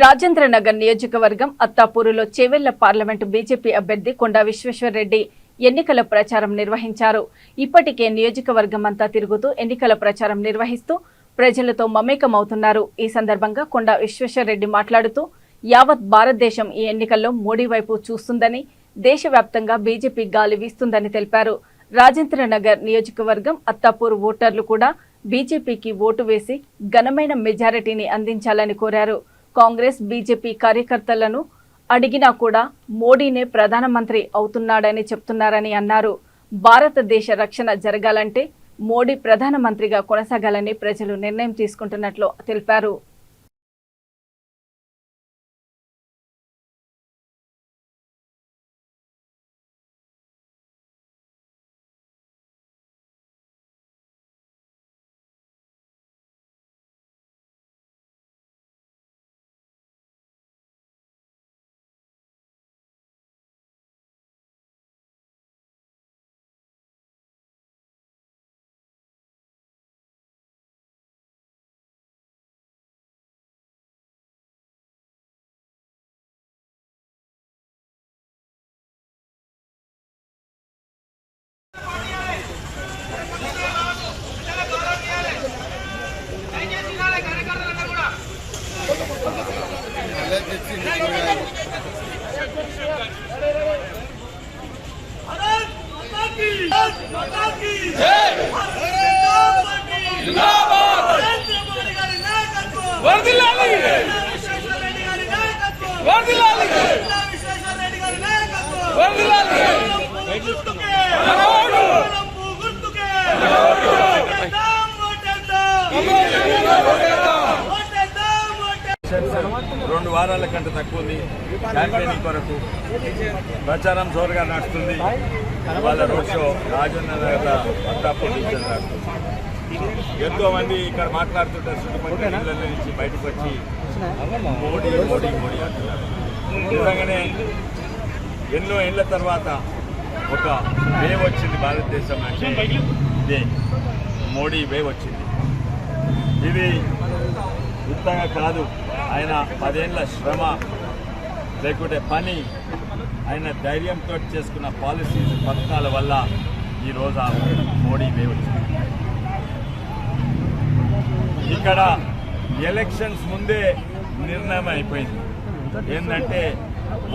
రాజేంద్రనగర్ నియోజకవర్గం అత్తాపూరులో Chevella parliament BJP అభ్యర్థి కొండా విశ్వేశ్వరరెడ్డి ఎన్నికల ప్రచారం నిర్వహించారు. ఇప్పటికే నియోజకవర్గం అంతా తిరుగుతూ ఎన్నికల ప్రచారం నిర్వహిస్తూ ప్రజలతో మమేకమవుతున్నారు. ఈ సందర్భంగా కొండా విశ్వేశ్వరరెడ్డి మాట్లాడుతూ యావత్ భారతదేశం ఈ ఎన్నికల్లో మోడీ వైపు చూస్తుందని దేశవ్యాప్తంగా బీజేపీ గాలి వీస్తుందని తెలిపారు. రాజేంద్రనగర్ నియోజకవర్గం అత్తాపూర్ ఓటర్లు కూడా బీజేపీకి ఓటు వేసి ఘనమైన మెజారిటీని అందించాలని కోరారు. కాంగ్రెస్ బీజేపీ కార్యకర్తలను అడిగినా కూడా మోడీనే ప్రధానమంత్రి అవుతున్నాడని చెప్తున్నారని అన్నారు. భారతదేశ రక్షణ జరగాలంటే మోడీ ప్రధానమంత్రిగా కొనసాగాలని ప్రజలు నిర్ణయం తీసుకుంటున్నట్లు తెలిపారు. भारत माता की వారాల కంటే తక్కువ ఉంది. క్యాంపెయినింగ్ కొరకు ప్రచారం జోరుగా నడుస్తుంది. వాళ్ళ రోడ్ షో రాజన్న నగర్ ఎంతో మంది ఇక్కడ మాట్లాడుతుంటే చుట్టుపక్కల ఇళ్ళ నుంచి బయటకు వచ్చి మోడీ మోడీ మోడీ అంటున్నారు. నిజంగానే ఎన్నో ఏళ్ళ తర్వాత ఒక వేవ్ వచ్చింది భారతదేశం అంటే. ఇదే మోడీ వేవ్ వచ్చింది. ఇది ఉత్తగా కాదు ఆయన పదేళ్ళ శ్రమ లేకుంటే పని. ఆయన ధైర్యంతో చేసుకున్న పాలసీస్ పథకాల వల్ల ఈరోజు ఆ మోడీ వే వచ్చింది. ఇక్కడ ఎలక్షన్స్ ముందే నిర్ణయం అయిపోయింది. ఏంటంటే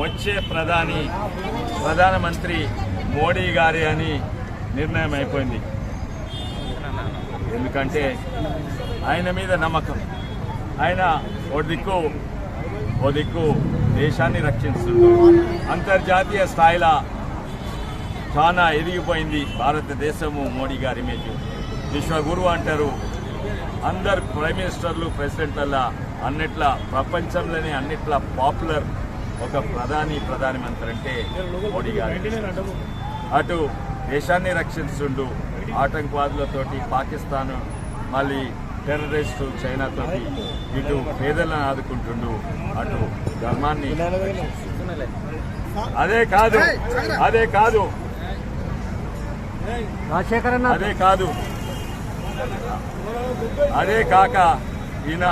వచ్చే ప్రధాని ప్రధానమంత్రి మోడీ గారి అని నిర్ణయం అయిపోయింది. ఎందుకంటే ఆయన మీద నమ్మకం. ఆయన ఓ దిక్కు ఓ దిక్కు దేశాన్ని రక్షిస్తుంది అంతర్జాతీయ స్థాయిలో చాలా ఎదిగిపోయింది భారతదేశము మోడీ గారి ఇమేజ్ విశ్వగురు అంటారు అందరు ప్రైమ్ మినిస్టర్లు ప్రెసిడెంట్ల అన్నిట్లా ప్రపంచంలోనే అన్నిట్లా పాపులర్ ఒక ప్రధాని ప్రధానమంత్రి అంటే మోడీ గారు. అటు దేశాన్ని రక్షిస్తుండు ఆటంకవాదులతోటి పాకిస్తాన్ మళ్ళీ టెర్రరిస్టు చైనాతోటి ఇటు పేదలను ఆదుకుంటుండు అటు ధర్మాన్ని. అదే కాదు అదే కాదు. అదే కాదు. అదే కాక ఈయన